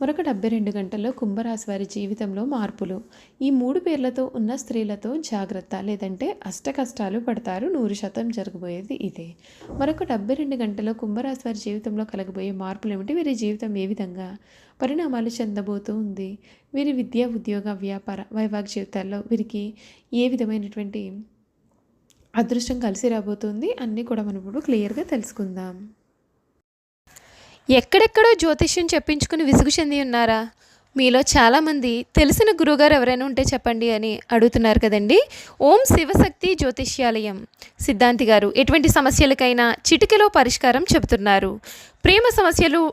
మరొక డెబ్బై రెండు గంటల్లో కుంభరాశి వారి జీవితంలో మార్పులు. ఈ మూడు పేర్లతో ఉన్న స్త్రీలతో జాగ్రత్త లేదంటే అష్ట కష్టాలు పడతారు. నూరు శాతం జరగబోయేది ఇదే. మరొక డెబ్బై రెండు గంటల్లో కుంభరాశి వారి జీవితంలో కలగబోయే మార్పులు ఏమిటి? వీరి జీవితం ఏ విధంగా పరిణామాలు చెందబోతూ ఉంది? వీరి విద్య ఉద్యోగ వ్యాపార వైవాహిక జీవితాల్లో వీరికి ఏ విధమైనటువంటి అదృష్టం కలిసి రాబోతుంది? అన్నీ కూడా మనం ఇప్పుడు క్లియర్గా తెలుసుకుందాం. ఎక్కడెక్కడో జ్యోతిష్యం చెప్పించుకుని విసుగు చెంది ఉన్నారా? మీలో చాలామంది తెలిసిన గురువుగారు ఎవరైనా ఉంటే చెప్పండి అని అడుగుతున్నారు కదండి. ఓం శివశక్తి జ్యోతిష్యాలయం. సిద్ధాంతి గారు ఎటువంటి సమస్యలకైనా చిటికెలో పరిష్కారం చెబుతున్నారు. ప్రేమ సమస్యలు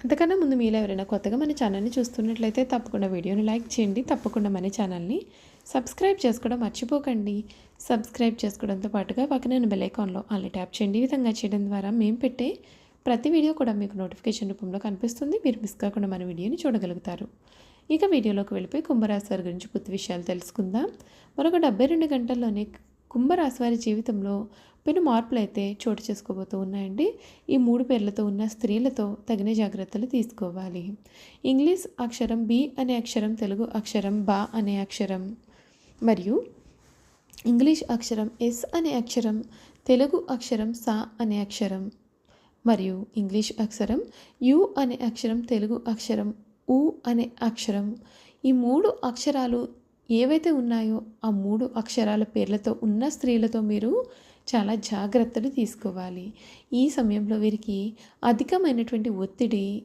అంతకన్నా ముందు మీలో ఎవరైనా కొత్తగా మన ఛానల్ని చూస్తున్నట్లయితే తప్పకుండా వీడియోని లైక్ చేయండి తప్పకుండా మన ఛానల్ని సబ్స్క్రైబ్ చేసుకోవడం మర్చిపోకండి. సబ్స్క్రైబ్ చేసుకోవడంతో పాటుగా పక్కన బెల్ ఐకాన్లో అలా ట్యాప్ చేయండి. ఈ విధంగా చేయడం ద్వారా మేము పెట్టే ప్రతి వీడియో కూడా మీకు నోటిఫికేషన్ రూపంలో కనిపిస్తుంది. మీరు మిస్ కాకుండా మన వీడియోని చూడగలుగుతారు. ఇక వీడియోలోకి వెళ్ళిపోయి కుంభరాశి వారి గురించి పూర్తి విషయాలు తెలుసుకుందాం. మరొక డెబ్బై రెండు గంటల్లోనే కుంభరాశి వారి జీవితంలో పెను మార్పులు అయితే చోటు చేసుకోబోతూ ఉన్నాయండి. ఈ మూడు పేర్లతో ఉన్న స్త్రీలతో తగిన జాగ్రత్తలు తీసుకోవాలి. ఇంగ్లీష్ అక్షరం బి అనే అక్షరం తెలుగు అక్షరం బా అనే అక్షరం మరియు ఇంగ్లీష్ అక్షరం ఎస్ అనే అక్షరం తెలుగు అక్షరం సా అనే అక్షరం మరియు ఇంగ్లీష్ అక్షరం యు అనే అక్షరం తెలుగు అక్షరం ఉ అనే అక్షరం. ఈ మూడు అక్షరాలు ఏవైతే ఉన్నాయో ఆ మూడు అక్షరాల పేర్లతో ఉన్న స్త్రీలతో మీరు చాలా జాగ్రత్తలు తీసుకోవాలి. ఈ సమయంలో వీరికి అధికమైనటువంటి ఒత్తిడి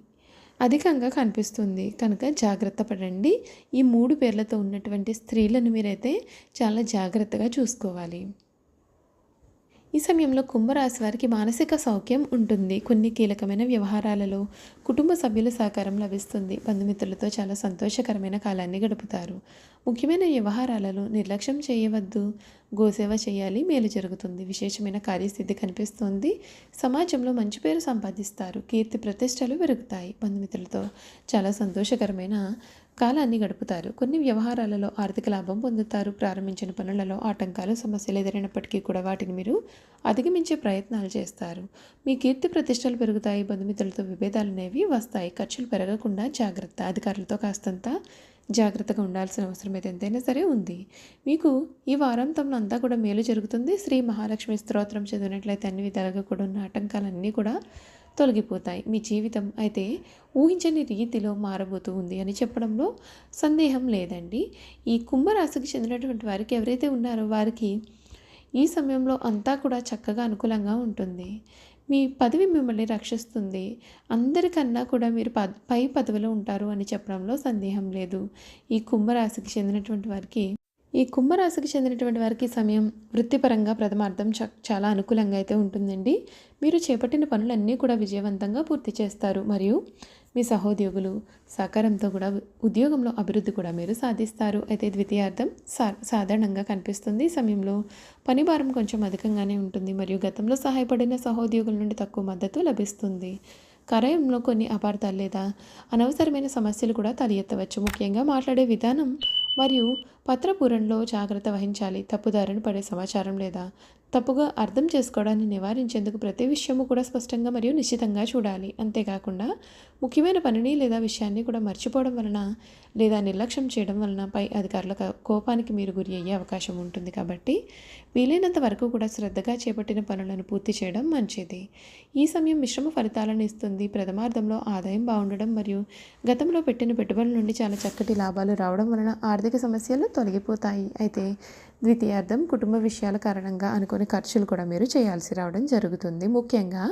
అధికంగా కనిపిస్తుంది. కనుక జాగ్రత్త పడండి. ఈ మూడు పేర్లతో ఉన్నటువంటి స్త్రీలను మీరైతే చాలా జాగ్రత్తగా చూసుకోవాలి. ఈ సమయంలో కుంభరాశి వారికి మానసిక సౌఖ్యం ఉంటుంది. కొన్ని కీలకమైన వ్యవహారాలలో కుటుంబ సభ్యుల సహకారం లభిస్తుంది. బంధుమిత్రులతో చాలా సంతోషకరమైన కాలాన్ని గడుపుతారు. ముఖ్యమైన వ్యవహారాలలో నిర్లక్ష్యం చేయవద్దు. గోసేవ చేయాలి మేలు జరుగుతుంది. విశేషమైన కార్యస్థితి కనిపిస్తుంది. సమాజంలో మంచి పేరు సంపాదిస్తారు. కీర్తి ప్రతిష్టలు పెరుగుతాయి. బంధుమిత్రులతో చాలా సంతోషకరమైన కాలాన్ని గడుపుతారు. కొన్ని వ్యవహారాలలో ఆర్థిక లాభం పొందుతారు. ప్రారంభించిన పనులలో ఆటంకాలు సమస్యలు ఎదురైనప్పటికీ కూడా వాటిని మీరు అధిగమించే ప్రయత్నాలు చేస్తారు. మీ కీర్తి ప్రతిష్టలు పెరుగుతాయి. బంధుమిత్రులతో విభేదాలు అనేవి వస్తాయి. ఖర్చులు పెరగకుండా జాగ్రత్త. అధికారులతో కాస్తంత జాగ్రత్తగా ఉండాల్సిన అవసరం అయితే ఎంతైనా సరే ఉంది. మీకు ఈ వారాంతంలో అంతా కూడా మేలు జరుగుతుంది. శ్రీ మహాలక్ష్మి స్తోత్రం చదివినట్లయితే అన్ని విధాలుగా కూడా ఉన్న ఆటంకాలన్నీ కూడా తొలగిపోతాయి. మీ జీవితం అయితే ఊహించని రీతిలో మారబోతూ ఉంది అని చెప్పడంలో సందేహం లేదండి. ఈ కుంభరాశికి చెందినటువంటి వారికి ఎవరైతే ఉన్నారో వారికి ఈ సమయంలో అంతా కూడా చక్కగా అనుకూలంగా ఉంటుంది. మీ పదవి మిమ్మల్ని రక్షిస్తుంది. అందరికన్నా కూడా మీరు పై పదవిలో ఉంటారు అని చెప్పడంలో సందేహం లేదు. ఈ కుంభరాశికి చెందినటువంటి వారికి ఈ కుంభరాశికి చెందినటువంటి వారికి సమయం వృత్తిపరంగా ప్రథమార్థం చ చాలా అనుకూలంగా అయితే ఉంటుందండి. మీరు చేపట్టిన పనులన్నీ కూడా విజయవంతంగా పూర్తి చేస్తారు. మరియు మీ సహోద్యోగులు సహకారంతో కూడా ఉద్యోగంలో అభివృద్ధి కూడా మీరు సాధిస్తారు. అయితే ద్వితీయార్థం సా సాధారణంగా కనిపిస్తుంది. ఈ సమయంలో పని భారం కొంచెం అధికంగానే ఉంటుంది. మరియు గతంలో సహాయపడిన సహోద్యోగుల నుండి తక్కువ మద్దతు లభిస్తుంది. కార్యంలో కొన్ని అపార్థాలు లేదా అనవసరమైన సమస్యలు కూడా తలెత్తవచ్చు. ముఖ్యంగా మాట్లాడే విధానం మరియు పత్రపూరణలో జాగ్రత్త వహించాలి. తప్పుదారిని పడే సమాచారం లేదా తప్పుగా అర్థం చేసుకోవడాన్ని నివారించేందుకు ప్రతి విషయము కూడా స్పష్టంగా మరియు నిశ్చితంగా చూడాలి. అంతేకాకుండా ముఖ్యమైన పనిని లేదా విషయాన్ని కూడా మర్చిపోవడం వలన లేదా నిర్లక్ష్యం చేయడం వలన పై అధికారుల కోపానికి మీరు గురి అయ్యే అవకాశం ఉంటుంది కాబట్టి వీలైనంత వరకు కూడా శ్రద్ధగా చేపట్టిన పనులను పూర్తి చేయడం మంచిది. ఈ సమయం మిశ్రమ ఫలితాలను ఇస్తుంది. ప్రథమార్థంలో ఆదాయం బాగుండడం మరియు గతంలో పెట్టిన పెట్టుబడుల నుండి చాలా చక్కటి లాభాలు రావడం వలన ఆర్థిక సమస్యలు తొలగిపోతాయి. అయితే ద్వితీయార్థం కుటుంబ విషయాల కారణంగా అనుకోని ఖర్చులు కూడా మీరు చేయాల్సి రావడం జరుగుతుంది. ముఖ్యంగా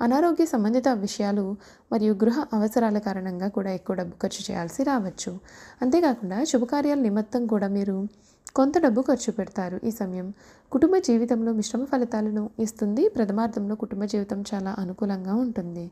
అనారోగ్య సంబంధిత విషయాలు మరియు గృహ అవసరాల కారణంగా కూడా ఎక్కువ డబ్బు ఖర్చు చేయాల్సి రావచ్చు. అంతేకాకుండా శుభకార్యాల నిమిత్తం కూడా మీరు కొంత డబ్బు ఖర్చు పెడతారు ఈ సమయం. కుటుంబ జీవితంలో మిశ్రమ ఫలితాలను ఇస్తుంది. ప్రథమార్థంలో కుటుంబ జీవితం చాలా అనుకూలంగా ఉంటుంది.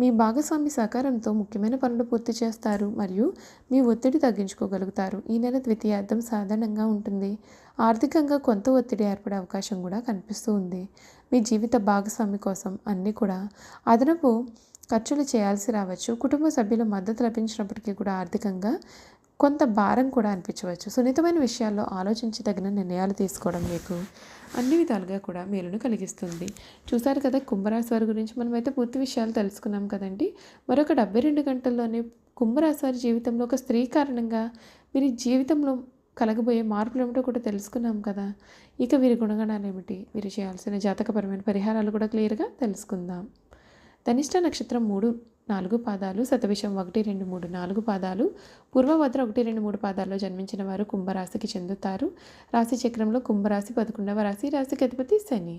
మీ భాగస్వామి సహకారంతో ముఖ్యమైన పనులు పూర్తి చేస్తారు మరియు మీ ఒత్తిడి తగ్గించుకోగలుగుతారు. ఈ నెల ద్వితీయార్థం సాధారణంగా ఉంటుంది. ఆర్థికంగా కొంత ఒత్తిడి ఏర్పడే అవకాశం కూడా కనిపిస్తూ ఉంది. మీ జీవిత భాగస్వామి కోసం అన్నీ కూడా అదనపు ఖర్చులు చేయాల్సి రావచ్చు. కుటుంబ సభ్యుల మద్దతు లభించినప్పటికీ కూడా ఆర్థికంగా కొంత భారం కూడా అనిపించవచ్చు. సున్నితమైన విషయాల్లో ఆలోచించి తగిన నిర్ణయాలు తీసుకోవడం మీకు అన్ని విధాలుగా కూడా మేలును కలిగిస్తుంది. చూసారు కదా కుంభరాశి వారి గురించి మనమైతే పూర్తి విషయాలు తెలుసుకున్నాం కదండి. మరొక డెబ్బై రెండు గంటల్లోనే కుంభరాశి వారి జీవితంలో ఒక స్త్రీ కారణంగా వీరి జీవితంలో కలగబోయే మార్పులు ఏమిటో కూడా తెలుసుకున్నాం కదా. ఇక వీరి గుణగణాలు ఏమిటి? వీరు చేయాల్సిన జాతకపరమైన పరిహారాలు కూడా క్లియర్గా తెలుసుకుందాం. ధనిష్ట నక్షత్రం మూడు. నాలుగు పాదాలు శతవిషం ఒకటి రెండు మూడు నాలుగు పాదాలు. పూర్వభద్ర ఒకటి రెండు మూడు పాదాల్లో జన్మించిన వారు కుంభరాశికి చెందుతారు. రాశి చక్రంలో కుంభరాశి పదకొండవ రాశి. రాశికి అధిపతి శని.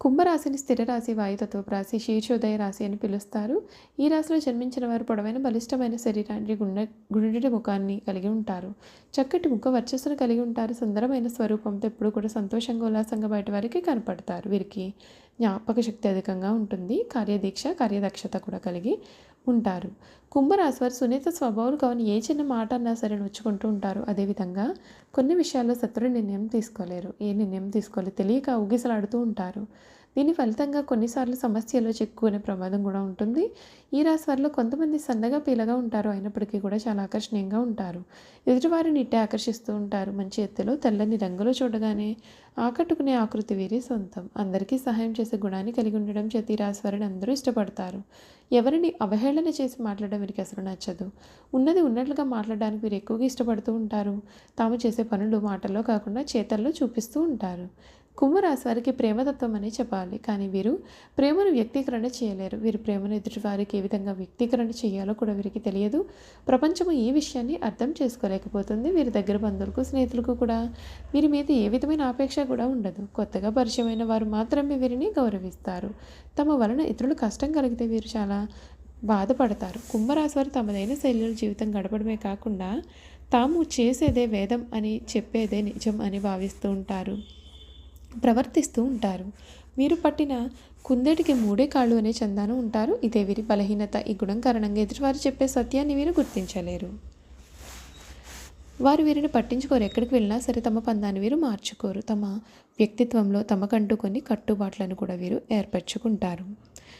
కుంభరాశిని స్థిర రాశి వాయుతత్వపు రాశి శీర్షోదయ రాశి అని పిలుస్తారు. ఈ రాశిలో జన్మించిన వారు పొడవైన బలిష్టమైన శరీరాన్ని గుండె గుండెటి ముఖాన్ని కలిగి ఉంటారు. చక్కటి ముఖ వర్చస్సును కలిగి ఉంటారు. సుందరమైన స్వరూపంతో ఎప్పుడు కూడా సంతోషంగా ఉల్లాసంగా బయట వారికి కనపడతారు. వీరికి జ్ఞాపక శక్తి అధికంగా ఉంటుంది. కార్యదీక్ష కార్యదక్షత కూడా కలిగి ఉంటారు. కుంభరాశి వారు సునీత స్వభావం కావున ఏ చిన్న మాట అన్నా సరే నొచ్చుకుంటూ ఉంటారు. అదేవిధంగా కొన్ని విషయాల్లో శత్రుడి నిర్ణయం తీసుకోలేరు. ఏ నిర్ణయం తీసుకోలేదు? తెలియక ఊగిసలాడుతూ ఉంటారు. దీని ఫలితంగా కొన్నిసార్లు సమస్యలో చిక్కుకునే ప్రమాదం కూడా ఉంటుంది. ఈ రాశి వారిలో కొంతమంది సన్నగా పీలగా ఉంటారు. అయినప్పటికీ కూడా చాలా ఆకర్షణీయంగా ఉంటారు. ఎదుటివారిని ఇట్టే ఆకర్షిస్తూ ఉంటారు. మంచి ఎత్తులో తెల్లని రంగులో చూడగానే ఆకట్టుకునే ఆకృతి వీరి సొంతం. అందరికీ సహాయం చేసే గుణాన్ని కలిగి ఉండడం చేతి రాశి వారిని అందరూ ఇష్టపడతారు. ఎవరిని అవహేళన చేసి మాట్లాడడం వీరికి అసలు నచ్చదు. ఉన్నది ఉన్నట్లుగా మాట్లాడడానికి వీరు ఎక్కువగా ఇష్టపడుతూ ఉంటారు. తాము చేసే పనులు మాటల్లో కాకుండా చేతల్లో చూపిస్తూ ఉంటారు. కుంభరాశి వారికి ప్రేమతత్వం అని చెప్పాలి. కానీ వీరు ప్రేమను వ్యక్తీకరణ చేయలేరు. వీరు ప్రేమను ఎదుటి వారికి ఏ విధంగా వ్యక్తీకరణ చేయాలో కూడా వీరికి తెలియదు. ప్రపంచము ఈ విషయాన్ని అర్థం చేసుకోలేకపోతుంది. వీరి దగ్గర బంధువులకు స్నేహితులకు కూడా వీరి మీద ఏ విధమైన ఆపేక్ష కూడా ఉండదు. కొత్తగా పరిచయమైన వారు మాత్రమే వీరిని గౌరవిస్తారు. తమ వలన ఇతరులు కష్టం కలిగితే వీరు చాలా బాధపడతారు. కుంభరాశి వారు తమదైన శైలిలో జీవితం గడపడమే కాకుండా తాము చేసేదే వేదం అని చెప్పేదే నిజం అని భావిస్తూ ఉంటారు. ప్రవర్తిస్తూ ఉంటారు. వీరు పట్టిన కుందేటికి మూడే కాళ్ళు అనే చందాను ఉంటారు. ఇదే వీరి బలహీనత. ఈ గుణం కారణంగా ఎదుటివారు చెప్పే సత్యాన్ని వీరు గుర్తించలేరు. వారు వీరిని పట్టించుకోరు. ఎక్కడికి వెళ్ళినా సరే తమ పందాన్ని వీరు మార్చుకోరు. తమ వ్యక్తిత్వంలో తమకంటూ కొన్ని కట్టుబాట్లను కూడా వీరు ఏర్పరచుకుంటారు.